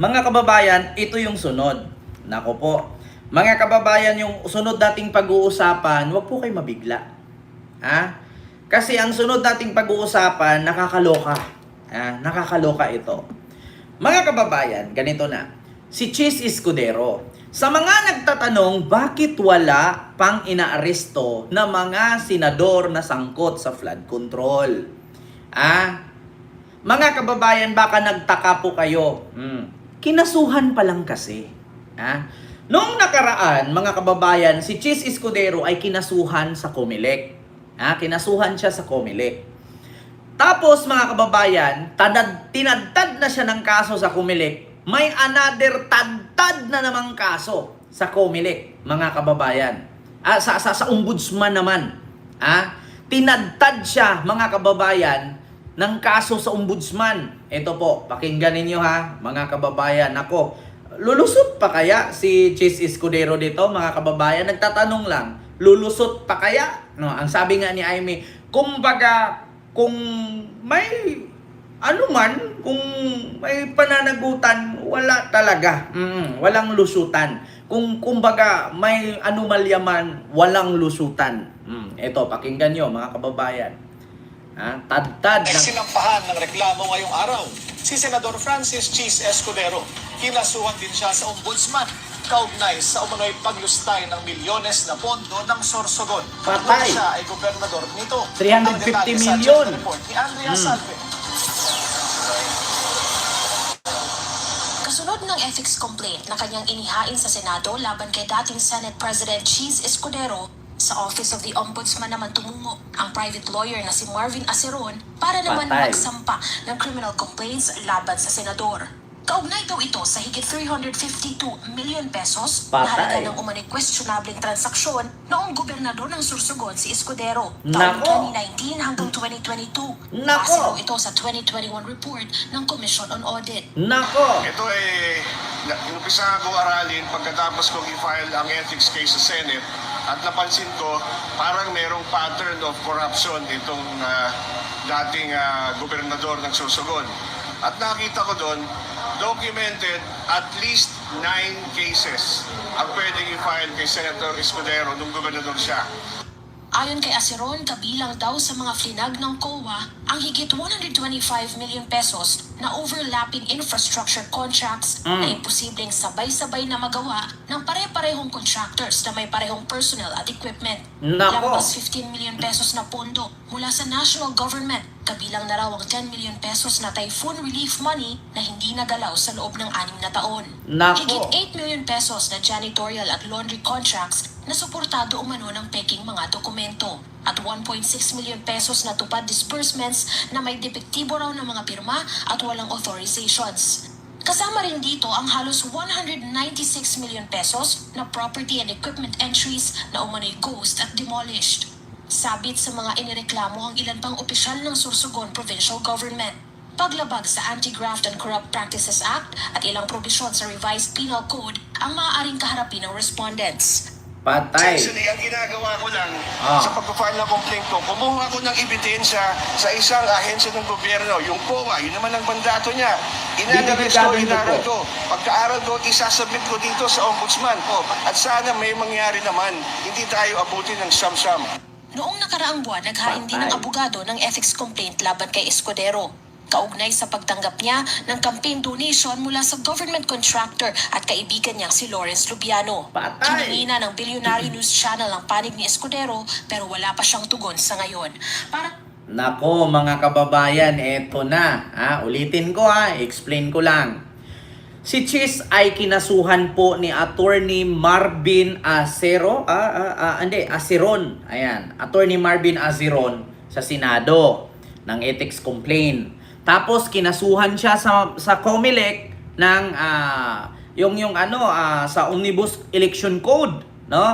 Mga kababayan, ito yung sunod. Nako po. Mga kababayan, yung sunod dating pag-uusapan, huwag po kayo mabigla. Ha? Kasi ang sunod nating pag-uusapan, nakakaloka. Ha? Nakakaloka ito. Mga kababayan, ganito na. Si Cheese Escudero. Sa mga nagtatanong, bakit wala pang inaaresto na mga senador na sangkot sa flood control? Ah, mga kababayan, baka nagtaka po kayo. Hmm. Kinasuhan pa lang kasi. Ha? Noong nakaraan, mga kababayan, si Cheese Escudero ay kinasuhan sa Comelec. Ha? Kinasuhan siya sa Comelec. Tapos mga kababayan, tadad, tinadtad na siya ng kaso sa Comelec. May another tadtad na namang kaso sa Comelec, mga kababayan. Ah, sa, sa, sa ombudsman naman. Ah, tinadtad siya, mga kababayan, ng kaso sa ombudsman. Ito po, pakinggan ninyo ha, mga kababayan. Ako, lulusot pa kaya si Chis Escudero dito, mga kababayan? Nagtatanong lang, lulusot pa kaya? No, ang sabi nga ni Aimee, kumbaga, kung may ano man, kung may pananagutan, wala talaga. Mm, walang lusutan. Kung kumbaga may anomalya man, walang lusutan. Mm, ito, pakinggan nyo mga kababayan. Ha? Tad-tad ng... sinampahan ng reklamo ngayong araw. Si Senador Francis Cheese Escudero, kinasuhan din siya sa ombudsman kaugnay sa umano'y paglustay ng milyones na pondo ng Sorsogon. Patay. Kung siya ay gobernador nito. 350 Ang detalye sa milyon. Agenda report ni Andrea Hmm. Salve. Kasunod ng ethics complaint na kanyang inihain sa Senado laban kay dating Senate President Cheese Escudero, sa Office of the Ombudsman naman tumungo ang private lawyer na si Marvin Aceron para naman Patay. magsampa ng criminal complaints laban sa senador. Kaugnay daw ito sa higit 352 million pesos na Patay. halaga ng umano'y questionabling transaksyon noong gobernador ng Sursugon si Escudero Nako. taong 2019 hanggang 2022. Nako. Base ito sa 2021 report ng Commission on Audit. Nako! Ito eh, na- inumpisa ko aralin pagkatapos kong i-file ang ethics case sa Senate at napansin ko parang merong pattern of corruption itong ah, dating ah, gobernador ng Susugon. At nakita ko doon, documented at least nine cases ang pwedeng i-file kay Senator Escudero nung gobernador siya. Ayon kay Aceron, kabilang daw sa mga flinag ng COA ang higit 125 million pesos na overlapping infrastructure contracts Mm. na imposibleng sabay-sabay na magawa ng pare-parehong contractors na may parehong personnel at equipment. Nako. Lampas 15 million pesos na pondo mula sa national government, kabilang na raw ang 10 million pesos na typhoon relief money na hindi nagalaw sa loob ng anim na taon. Nako. Higit 8 million pesos na janitorial at laundry contracts na suportado umano ng peking mga dokumento at 1.6 million pesos na tupad disbursements na may depektibo raw ng mga pirma at walang authorizations. Kasama rin dito ang halos 196 million pesos na property and equipment entries na umano'y ghost at demolished. Sabit sa mga inireklamo ang ilan pang opisyal ng Sursogon Provincial Government. Paglabag sa Anti-Graft and Corrupt Practices Act at ilang probisyon sa Revised Penal Code ang maaaring kaharapin ng respondents. Patay! Actually, ang ginagawa ko lang Ah. sa pagpapile ng complaint ko, kumuha ko ng ebidensya sa isang ahensya ng gobyerno, yung POA, yun naman ang mandato niya. Inanalis ko, inaral ko. Pagkaaral ko, isasubmit ko dito sa ombudsman ko. At sana may mangyari naman, hindi tayo abutin ng samsam. Noong nakaraang buwan, naghain din ng abogado ng ethics complaint laban kay Escudero. Kaugnay sa pagtanggap niya ng campaign donation mula sa government contractor at kaibigan niya si Lawrence Lubiano. Patay. Hiningi na ng Billionaire News Channel ang panig ni Escudero pero wala pa siyang tugon sa ngayon. Para Nako mga kababayan, eto na. Ha? Ulitin ko ha, explain ko lang. Si Chis ay kinasuhan po ni Attorney Marvin Acero, ah, ah, ah, hindi, Aceron. Ayan, Attorney Marvin Aceron sa Senado ng ethics complaint. Tapos kinasuhan siya sa sa COMELEC ng ah, yung yung ano ah, sa Omnibus Election Code, no?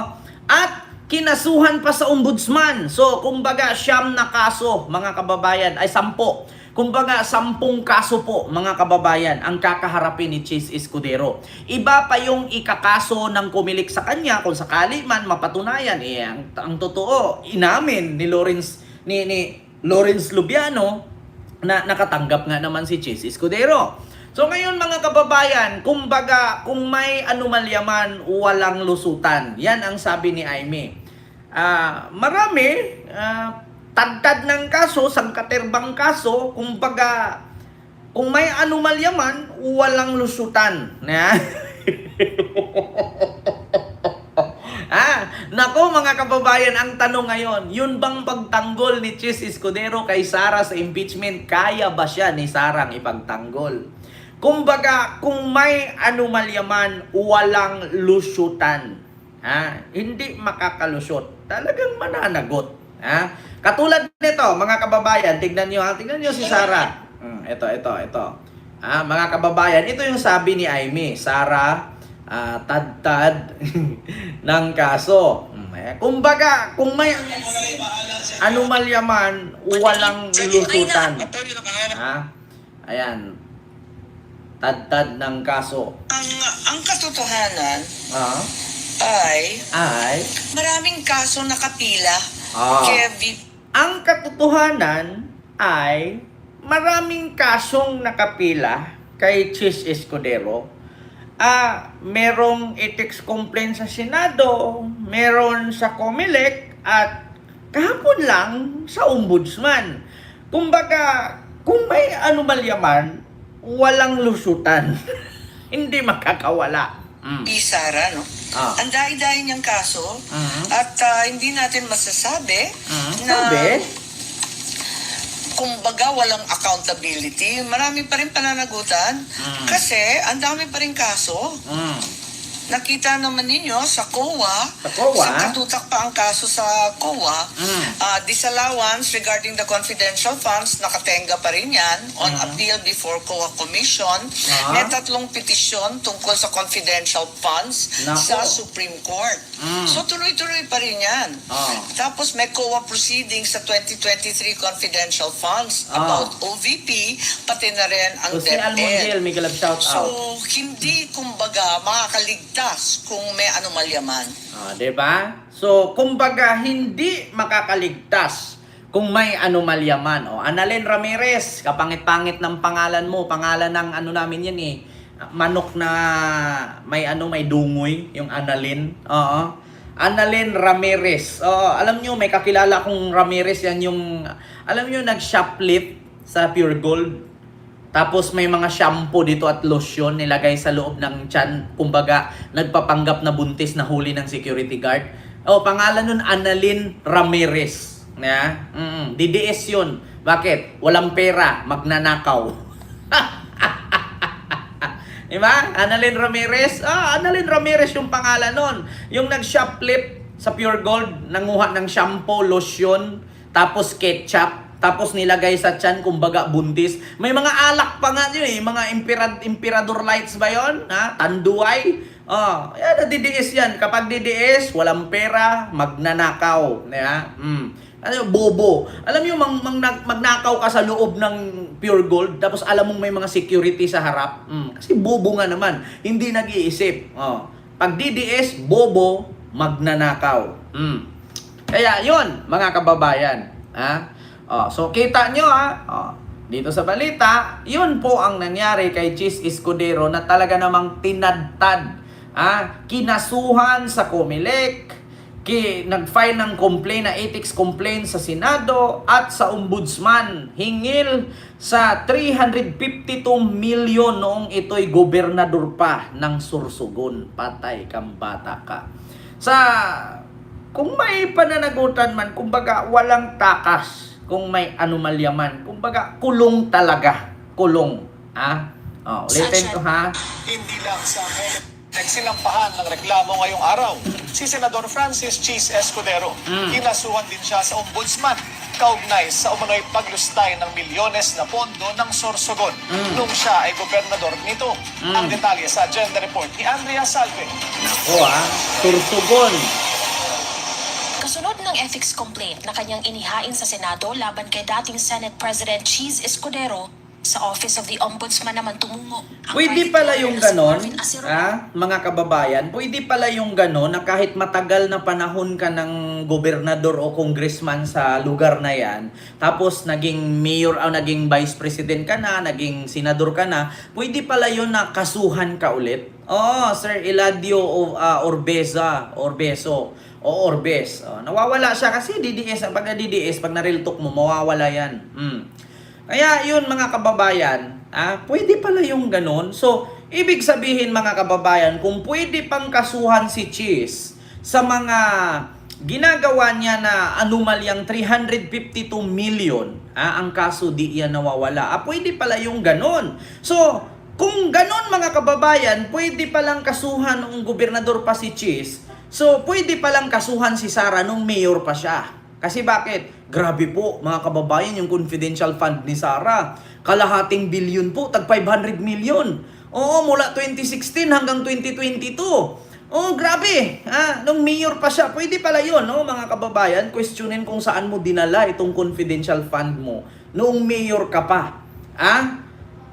At kinasuhan pa sa ombudsman. So, kumbaga, siyam na kaso, mga kababayan, ay sampo. Kumbaga, sampung kaso po, mga kababayan, ang kakaharapin ni Chase Escudero. Iba pa yung ikakaso ng kumilik sa kanya kung sakali man mapatunayan. Eh, ang, ang totoo, inamin ni Lawrence, ni, ni Lawrence Lubiano na nakatanggap nga naman si Chase Escudero. So ngayon mga kababayan, kumbaga kung may anomalya man, walang lusutan. Yan ang sabi ni Aimee. Ah, marami, ah, tagtad ng kaso, sangkaterbang kaso, kumbaga kung may anomalya man, walang lusutan. Na? ah, nako mga kababayan, ang tanong ngayon, yun bang pagtanggol ni Chis Escudero kay Sara sa impeachment, kaya ba siya ni Sarang ipagtanggol? Kumbaga, kung may anomalya man, walang lusutan. Ha? Hindi makakalusot. Talagang mananagot. Ha? Katulad nito, mga kababayan, tignan nyo, ha? tignan nyo si Sara. Hmm, ito, ito, ito. Ah, mga kababayan, ito yung sabi ni Aimee. Sara, ah, tad-tad ng kaso. Hmm, eh, kumbaga, kung may anomalya man, walang lusutan. Ha? Ayan. Tad-tad ng kaso. Ang, ang katotohanan Ah, ay ay, maraming kaso nakapila Ah. V- ang katotohanan ay maraming kasong nakapila kay Chis Escudero. Ah, merong ethics complaint sa Senado, meron sa COMELEC at kahapon lang sa Ombudsman. Kumbaga, kung may anomalya man, walang lusutan. Hindi makakawala. Mm. Sara, no? Ah. Ang dahil-dahil niyang kaso Mhm. at ah, hindi natin masasabi Mm. na Sabi? Kumbaga walang accountability. Marami pa rin pananagutan Mm. kasi ang dami pa rin kaso. Mm. Nakita naman ninyo sa COA, Sa COA? sa katutak pa ang kaso sa COA, Mm. ah, disallowance regarding the confidential funds, nakatenga pa rin yan on Mm. appeal before COA Commission. Ah. May tatlong petisyon tungkol sa confidential funds Nako. sa Supreme Court. Mm. So tuloy-tuloy pa rin yan. Ah. Tapos may COA proceedings sa 2023 confidential funds Ah. about OVP, pati na rin ang So, si DepEd. Almondel, may galap shout So, out. hindi kumbaga makakaligtas kung may anomalya man. Ah, 'di ba? So, kumbaga hindi makakaligtas kung may anomalya man. O, Annalyn Ramirez, kapangit-pangit ng pangalan mo, pangalan ng ano namin 'yan eh. Manok na may ano may dungoy, yung Annalyn. Oo. Annalyn Ramirez. Oo, alam nyo, may kakilala kong Ramirez yan yung, alam nyo, nag-shoplift sa Pure Gold. Tapos may mga shampoo dito at lotion nilagay sa loob ng tiyan. Kumbaga, nagpapanggap na buntis na huli ng security guard. Oh, pangalan nun Annalyn Ramirez. Yeah? Mm DDS yun. Bakit? Walang pera, magnanakaw. Diba? Annalyn Ramirez. Ah, Annalyn Ramirez yung pangalan nun. Yung nag-shoplift sa Pure Gold, nanguha ng shampoo, lotion, tapos ketchup, tapos nilagay sa tiyan, kumbaga buntis. May mga alak pa nga yun eh, mga impera- Imperador Lights ba yun? Ha? Tanduay? Oh, yan, DDS yan. Kapag DDS, walang pera, magnanakaw. Yeah? Mm. Ano, bobo. Alam niyo mang, mang magnakaw ka sa loob ng pure gold tapos alam mong may mga security sa harap. Mm, kasi bobo nga naman, hindi nag-iisip. Oh. Pag DDS, bobo, magnanakaw. Mm. Kaya 'yon, mga kababayan, ha? Oh, so kita nyo ha, oh, dito sa balita, 'yun po ang nangyari kay Chis Escudero na talaga namang tinadtad, ha? Kinasuhan sa Comelec, ki nag-file ng complaint na ethics complaint sa Senado at sa Ombudsman hingil sa 352 milyon noong ito'y gobernador pa ng Sursugon. Patay kang bata ka. Sa kung may pananagutan man, kumbaga walang takas kung may anomalya man. Kumbaga kulong talaga. Kulong. Ha? Oh, ulitin ko ha. Hindi lang sa Nagsilampahan ng reklamo ngayong araw. Si Senador Francis Cheese Escudero. Kinasuhan din siya sa ombudsman kaugnay sa umano'y paglustay ng milyones na pondo ng Sorsogon nung siya ay gobernador nito. Ang detalye sa agenda report ni Andrea Salve. O ha, Sursugon. Kasunod ng ethics complaint na kanyang inihain sa Senado laban kay dating Senate President Cheese Escudero, Sa Office of the Ombudsman naman tumungo. ang Pwede pala yung ganon, Acero. ah, mga kababayan, pwede pala yung ganon na kahit matagal na panahon ka ng gobernador o congressman sa lugar na yan, tapos naging mayor o naging vice president ka na, naging senador ka na, pwede pala yun na kasuhan ka ulit. Oh, Sir Eladio ah, Orbeza, Orbeso, o Orbes. Oh, nawawala siya kasi DDS, pag na-DDS, pag na-real talk mo, mawawala yan. Hmm. Kaya yun mga kababayan, ah, pwede pala yung ganun. So, ibig sabihin mga kababayan, kung pwede pang kasuhan si Cheese sa mga ginagawa niya na anomalyang 352 million, ah, ang kaso di yan nawawala. Ah, pwede pala yung ganun. So, kung ganun mga kababayan, pwede palang kasuhan ng gobernador pa si Cheese. So, pwede palang kasuhan si Sara nung mayor pa siya. Kasi bakit? Grabe po, mga kababayan, yung confidential fund ni Sara. Kalahating bilyon po, tag 500 million. Oo, mula 2016 hanggang 2022. Oh, grabe. Ha? Nung mayor pa siya, pwede pala yun, no, mga kababayan. Questionin kung saan mo dinala itong confidential fund mo. Noong mayor ka pa. Ha?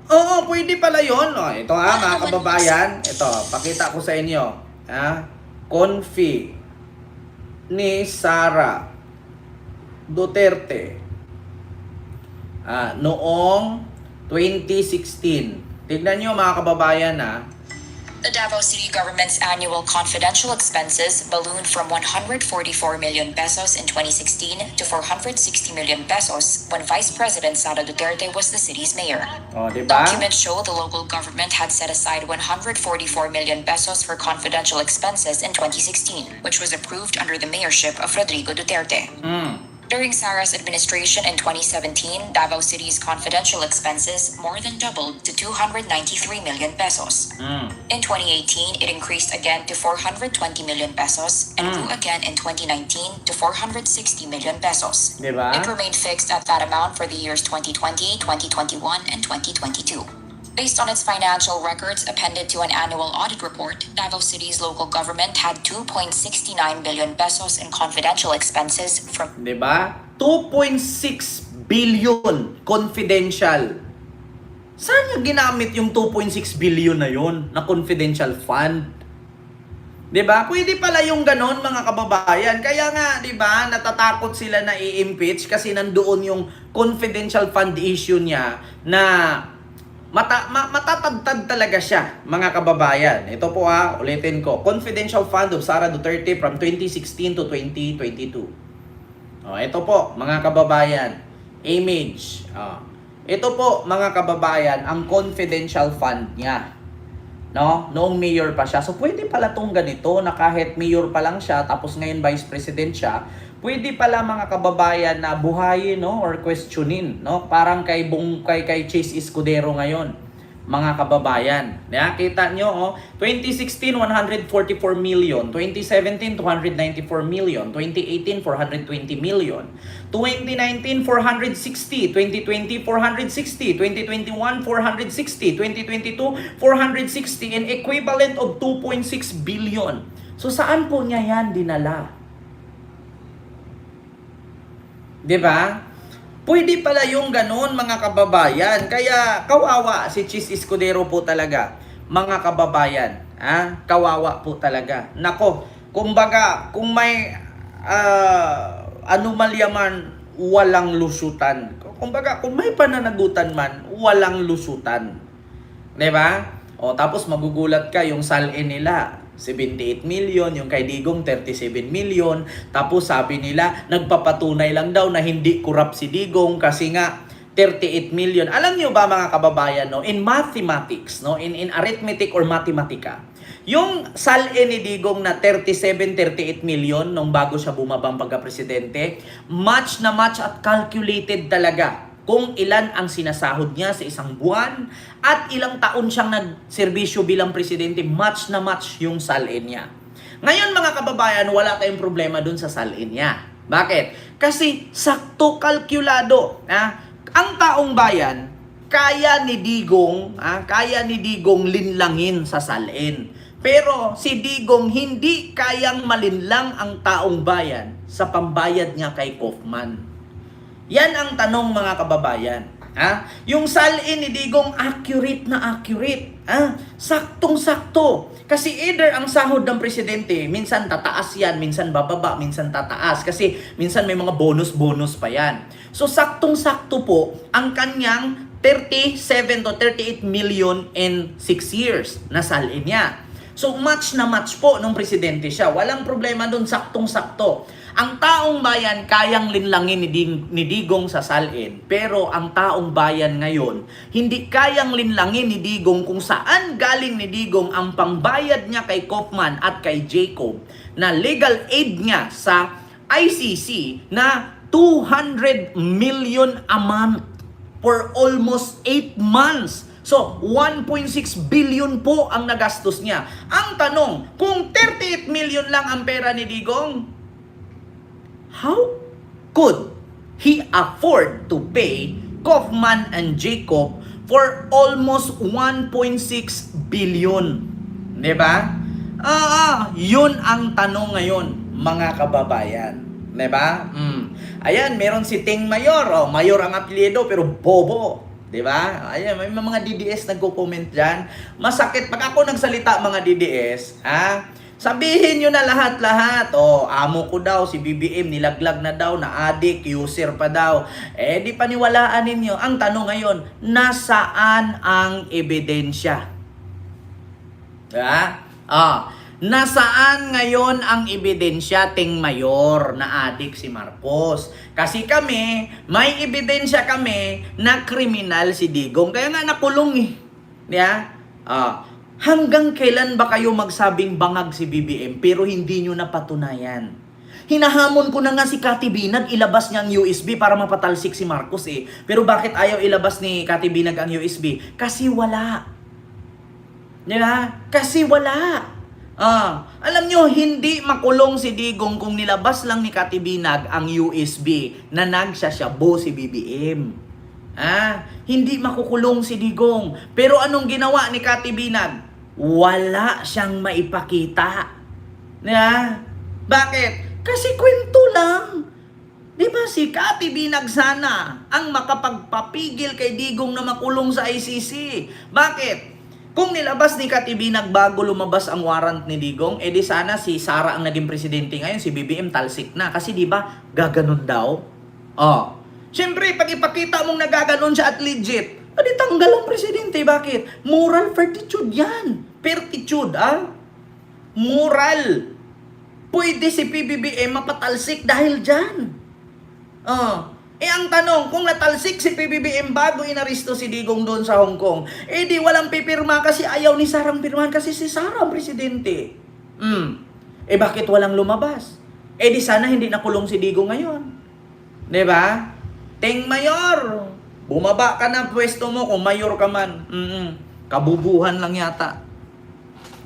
Oo, pwede pala yun. Oh, ito ha, mga kababayan. Ito, pakita ko sa inyo. Ha? Confi ni Sara Duterte ah, noong 2016. Tignan nyo mga kababayan ah. The Davao City government's annual confidential expenses ballooned from 144 million pesos in 2016 to 460 million pesos when Vice President Sara Duterte was the city's mayor. O, di? Documents show the local government had set aside 144 million pesos for confidential expenses in 2016, which was approved under the mayorship of Rodrigo Duterte. Mm. During Sara's administration in 2017, Davao City's confidential expenses more than doubled to 293 million pesos. Mm. In 2018, it increased again to 420 million pesos and grew again in 2019 to 460 million pesos. Di ba? It remained fixed at that amount for the years 2020, 2021, and 2022. Based on its financial records appended to an annual audit report, Davao City's local government had 2.69 billion pesos in confidential expenses from 'Di ba? 2.6 billion confidential. Saan niya ginamit yung 2.6 billion na yon na confidential fund? 'Di ba? Pwede pala yung ganon mga kababayan. Kaya nga, 'di ba, natatakot sila na i-impeach kasi nandoon yung confidential fund issue niya na mata, ma, matatagtad talaga siya, mga kababayan. Ito po ha, ulitin ko. Confidential fund of Sara Duterte from 2016 to 2022. Oh, ito po, mga kababayan. Image. Oh. Ito po, mga kababayan, ang confidential fund niya. No? Noong mayor pa siya. So, pwede pala tong ganito na kahit mayor pa lang siya, tapos ngayon vice president siya, pwede pala mga kababayan na buhayin, no? Or questionin, no? Parang kay, Bung, kay, kay Chase Escudero ngayon mga kababayan. Yeah, kita nyo, oh, 2016, 144 million. 2017, 294 million. 2018, 420 million. 2019, 460. 2020, 460. 2021, 460. 2022, 460. An equivalent of 2.6 billion. So, saan po niya yan dinala? 'Di ba? Pwede pala yung ganun mga kababayan. Kaya kawawa si Chis Escudero po talaga. Mga kababayan, ha? Kawawa po talaga. Nako, kumbaga, kung may ah, anomalya man, walang lusutan. Kumbaga, kung may pananagutan man, walang lusutan. 'Di ba? O tapos magugulat ka yung salin nila 78 million, yung kay Digong 37 million. Tapos sabi nila, nagpapatunay lang daw na hindi corrupt si Digong kasi nga 38 million. Alam niyo ba mga kababayan, no, in mathematics, no, in in arithmetic or mathematica, yung salin ni Digong na 37, 38 million nung bago siya bumabang pagka-presidente, match na match at calculated talaga kung ilan ang sinasahod niya sa isang buwan at ilang taon siyang nagserbisyo bilang presidente, match na match yung salin niya. Ngayon mga kababayan, wala tayong problema dun sa salin niya. Bakit? Kasi sakto kalkulado. Ah, ang taong bayan, kaya ni Digong, ah, kaya ni Digong linlangin sa salin. Pero si Digong hindi kayang malinlang ang taong bayan sa pambayad niya kay Kaufman. Yan ang tanong mga kababayan. Ha? Yung salin ni Digong accurate na accurate. Ha? Saktong-sakto. Kasi either ang sahod ng presidente, minsan tataas yan, minsan bababa, minsan tataas. Kasi minsan may mga bonus-bonus pa yan. So saktong-sakto po ang kanyang 37 to 38 million in 6 years na salin niya. So match na match po nung presidente siya. Walang problema doon, saktong-sakto. Ang taong bayan kayang linlangin ni, Ding, ni Digong sa salin, pero ang taong bayan ngayon, hindi kayang linlangin ni Digong kung saan galing ni Digong ang pangbayad niya kay Kaufman at kay Jacob na legal aid niya sa ICC na 200 million a month for almost 8 months. So, 1.6 billion po ang nagastos niya. Ang tanong, kung 38 million lang ang pera ni Digong, how could he afford to pay Kaufman and Jacob for almost 1.6 billion? 'Di ba? Ah, yun ang tanong ngayon, mga kababayan. 'Di ba? Mm. Ayan, meron si Ting Mayor. Oh, Mayor ang apelyido pero bobo. 'Di ba? Ayan, may mga DDS nagko-comment diyan. Masakit pag ako nagsalita mga DDS, ha? Sabihin nyo na lahat-lahat. O, amo ko daw, si BBM, nilaglag na daw, na addict, user pa daw. Eh, di paniwalaan ninyo. Ang tanong ngayon, nasaan ang ebidensya? Diba? Ah, nasaan ngayon ang ebidensya ting mayor na adik si Marcos? Kasi kami, may ebidensya kami na kriminal si Digong. Kaya nga nakulong eh. Diba? Ah, hanggang kailan ba kayo magsabing bangag si BBM pero hindi nyo napatunayan? Hinahamon ko na nga si Kati Binag, ilabas niya ang USB para mapatalsik si Marcos eh. Pero bakit ayaw ilabas ni Kati Binag ang USB? Kasi wala. Di ba? Kasi wala. Ah, alam nyo, hindi makulong si Digong kung nilabas lang ni Kati Binag ang USB na nagsasyabu si BBM. Ah, hindi makukulong si Digong. Pero anong ginawa ni Kati Binag? Wala siyang maipakita. Na? Bakit? Kasi kwento lang. Di ba si Kati Binag sana ang makapagpapigil kay Digong na makulong sa ICC? Bakit? Kung nilabas ni Kati Binag bago lumabas ang warrant ni Digong, edi sana si Sara ang naging presidente ngayon, si BBM talsik na. Kasi di ba, gaganon daw? Oh. Siyempre, pag ipakita mong nagaganon siya at legit, edi tanggal ang presidente. Bakit? Moral fortitude yan. Pertitude, ah? Moral. Pwede si PBBM mapatalsik dahil dyan. Oh. Eh ang tanong, kung natalsik si PBBM bago inaristo si Digong doon sa Hong Kong, eh di walang pipirma kasi ayaw ni Sarang pirmahan kasi si Sara ang presidente. Hmm. Eh bakit walang lumabas? Eh di sana hindi nakulong si Digong ngayon. 'Di ba? Teng Mayor, bumaba ka na pwesto mo kung mayor ka man. Mm Kabubuhan lang yata.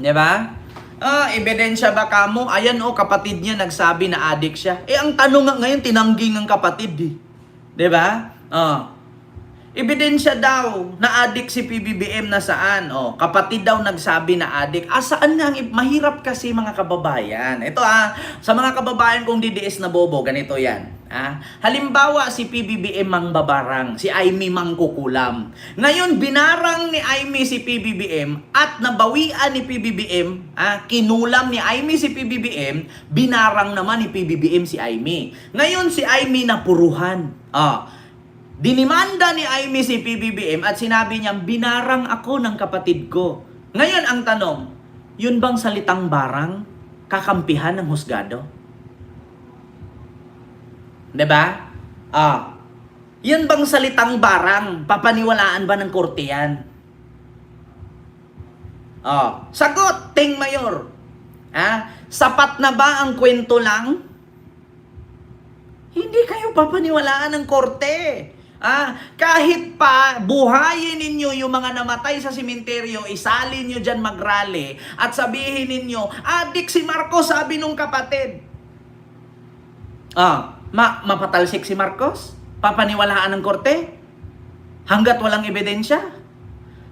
'Di ba? Ah, ebidensya ba kamo? Ayan oh, kapatid niya nagsabi na addict siya. Eh ang tanong nga ngayon tinangging ng kapatid eh. ba? Ah. Ebidensya daw na addict si PBBM na saan? Oh, kapatid daw nagsabi na addict. Ah, saan nga? Mahirap kasi mga kababayan. Ito ah, sa mga kababayan kong DDS na bobo, ganito yan. Ah, halimbawa si PBBM mang babarang, si Aimee mang kukulam. Ngayon binarang ni Aimee si PBBM at nabawian ni PBBM, ah, kinulam ni Aimee si PBBM, binarang naman ni PBBM si Aimee. Ngayon si Aimee napuruhan. Ah, Dinimanda ni Aimee si PBBM at sinabi niyang binarang ako ng kapatid ko. Ngayon ang tanong, yun bang salitang barang kakampihan ng husgado? 'Di ba? Ah. Yun bang salitang barang papaniwalaan ba ng korte yan? Ah, sagot, Ting Mayor. Ah, sapat na ba ang kwento lang? Hindi kayo papaniwalaan ng korte. Ah, kahit pa buhayin ninyo yung mga namatay sa simenteryo, isalin nyo dyan magrally at sabihin ninyo, adik si Marcos, sabi nung kapatid. Ah, ma mapatalsik si Marcos? Papaniwalaan ng korte? Hanggat walang ebidensya?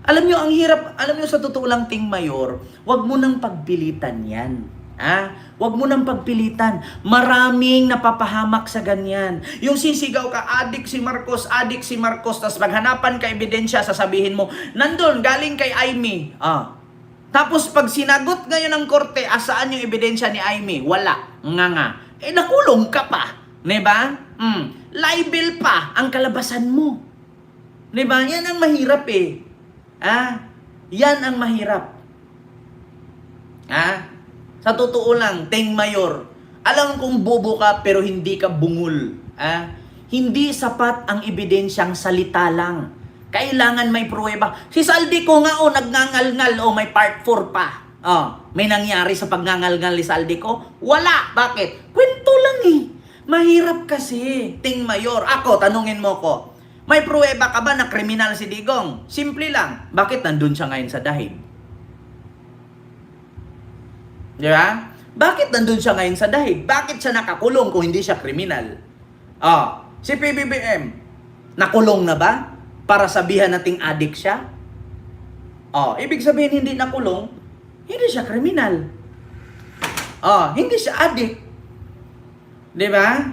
Alam nyo, ang hirap, alam nyo sa totoo lang ting mayor, wag mo nang pagpilitan yan. Ha? Huwag mo nang pagpilitan. Maraming napapahamak sa ganyan. Yung sisigaw ka, adik si Marcos, adik si Marcos, tapos maghanapan ka ebidensya, sasabihin mo, nandun, galing kay Aimee. Ah. Tapos pag sinagot ngayon ng korte, asaan yung ebidensya ni Aimee? Wala. Nga nga. Eh, nakulong ka pa. Di ba? Mm. Libel pa ang kalabasan mo. Di ba? Yan ang mahirap eh. Ah, yan ang mahirap. Ha? Sa totoo lang, Teng Mayor, alam kong bobo ka pero hindi ka bungol. Ha? Hindi sapat ang ebidensyang salita lang. Kailangan may pruweba. Si Saldi ko nga oh, nagngangalngal oh, may part 4 pa. Oh, may nangyari sa pagngangalngal ni Saldi ko? Wala. Bakit? Kwento lang eh. Mahirap kasi, Ting Mayor. Ako, tanungin mo ko. May pruweba ka ba na kriminal si Digong? Simple lang. Bakit nandun siya ngayon sa dahig? Di ba? Bakit nandun siya ngayon sa dahig? Bakit siya nakakulong kung hindi siya kriminal? Ah, si PBBM, nakulong na ba? Para sabihan nating adik siya? Oh, ibig sabihin hindi nakulong, hindi siya kriminal. Oh, hindi siya adik. Di ba?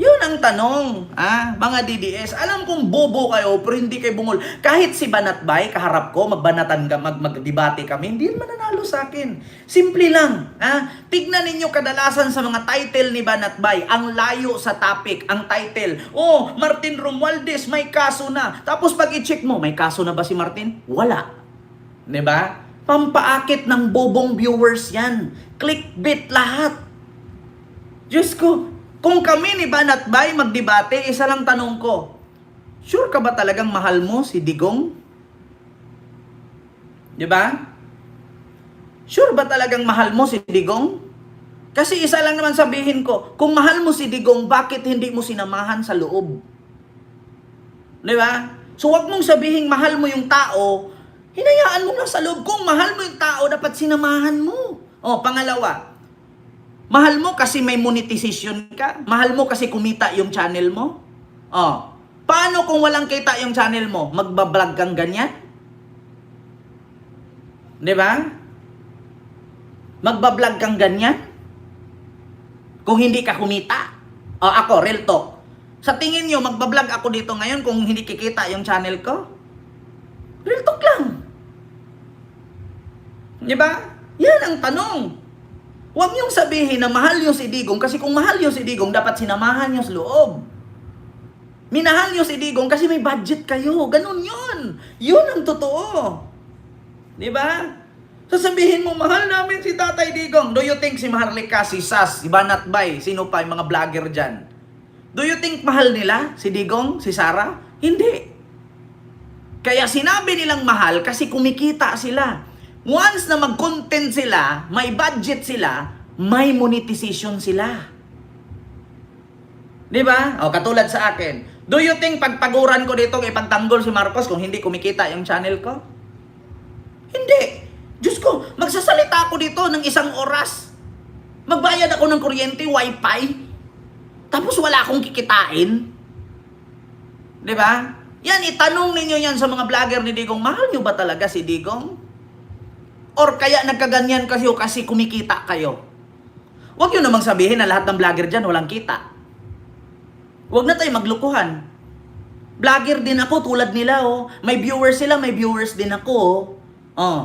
Yun ang tanong, ah, mga DDS. Alam kong bobo kayo, pero hindi kayo bungol. Kahit si Banatbay, kaharap ko, magbanatan ka, mag magdebate kami, hindi mananalo sa akin. Simple lang, ah. Tignan ninyo kadalasan sa mga title ni Banatbay, ang layo sa topic, ang title. Oh, Martin Romualdez, may kaso na. Tapos pag i-check mo, may kaso na ba si Martin? Wala. 'Di ba? Pampaakit ng bobong viewers 'yan. Clickbait lahat. Diyos ko, kung kami ni Banat Bay magdebate, isa lang tanong ko. Sure ka ba talagang mahal mo si Digong? 'Di ba? Sure ba talagang mahal mo si Digong? Kasi isa lang naman sabihin ko, kung mahal mo si Digong, bakit hindi mo sinamahan sa loob? Di ba? So wag mong sabihin mahal mo yung tao, hinayaan mo lang sa loob. Kung mahal mo yung tao, dapat sinamahan mo. Oh, pangalawa, mahal mo kasi may monetization ka? Mahal mo kasi kumita yung channel mo? Oh, paano kung walang kita yung channel mo? Magbablog kang ganyan? Di ba? Magbablog kang ganyan? Kung hindi ka kumita? O ako, real talk. Sa tingin nyo, magbablog ako dito ngayon kung hindi kikita yung channel ko? Real talk lang. Di ba? Yan ang tanong. Huwag niyong sabihin na mahal yung si Digong kasi kung mahal yung si Digong, dapat sinamahan niyo sa loob. Minahal niyo si Digong kasi may budget kayo. Ganun yun. Yun ang totoo. Di ba? Sasabihin mo, mahal namin si Tatay Digong. Do you think si Maharlika, si Sas, si Banat Bay, sino pa yung mga vlogger dyan? Do you think mahal nila si Digong, si Sara? Hindi. Kaya sinabi nilang mahal kasi kumikita sila. Once na mag-content sila, may budget sila, may monetization sila. Di ba? O, katulad sa akin. Do you think pagpaguran ko dito ipagtanggol si Marcos kung hindi kumikita yung channel ko? Hindi. Diyos ko, magsasalita ako dito ng isang oras. Magbayad ako ng kuryente, wifi. Tapos wala akong kikitain. Di ba? Yan, itanong ninyo yan sa mga vlogger ni Digong, mahal nyo ba talaga si Digong? Or kaya nagkaganyan kayo kasi kumikita kayo? Huwag nyo namang sabihin na lahat ng vlogger dyan walang kita. Huwag na tayo maglukuhan. Vlogger din ako tulad nila oh. May viewers sila, may viewers din ako oh. Oh.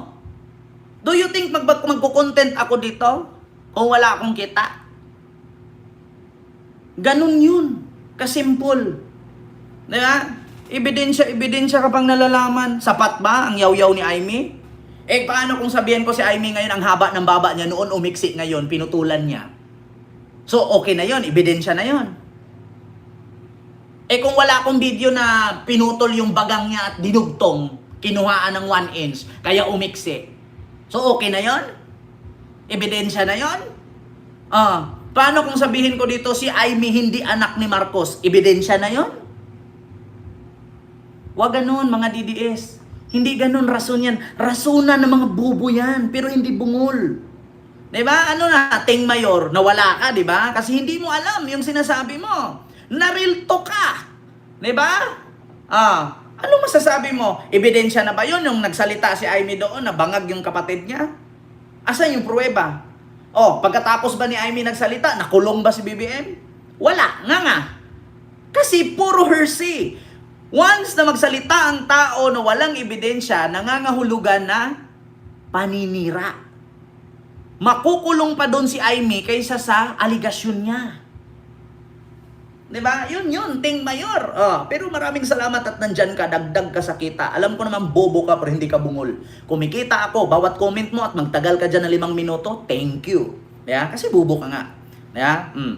Do you think mag magko-content ako dito kung wala akong kita? Ganun yun. Kasimple. Di ba? Ebidensya, ebidensya ka pang nalalaman. Sapat ba ang yaw-yaw ni Aimee? Eh, paano kung sabihin ko si Aimee ngayon ang haba ng baba niya noon umiksi ngayon, pinutulan niya? So, okay na yon ebidensya na yon Eh, kung wala akong video na pinutol yung bagang niya at dinugtong, kinuhaan ng 1 inch, kaya umiksi. So, okay na yon Ebidensya na yon Ah, paano kung sabihin ko dito si Aimee hindi anak ni Marcos? Ebidensya na yon Wag ganun, mga DDS. Hindi ganun rason yan. Rasunan ng mga bubo yan, pero hindi bungol. 'Di ba? Ano na, ting mayor, nawala ka, 'di ba? Kasi hindi mo alam yung sinasabi mo. Narilto ka. 'Di ba? Ah, ano masasabi mo? Ebidensya na ba 'yon yung nagsalita si Amy doon na bangag yung kapatid niya? Asan yung pruweba? Oh, pagkatapos ba ni Amy nagsalita, nakulong ba si BBM? Wala, nga nga. Kasi puro hearsay. Once na magsalita ang tao na walang ebidensya, nangangahulugan na paninira. Makukulong pa doon si Amy kaysa sa aligasyon niya. 'Di ba? Yun yun, ting mayor. Oh, pero maraming salamat at nandyan ka, dagdag ka sa kita. Alam ko naman bobo ka pero hindi ka bungol. Kumikita ako, bawat comment mo at magtagal ka dyan ng limang minuto, thank you. Yeah? Kasi bobo ka nga. Yeah? Mm.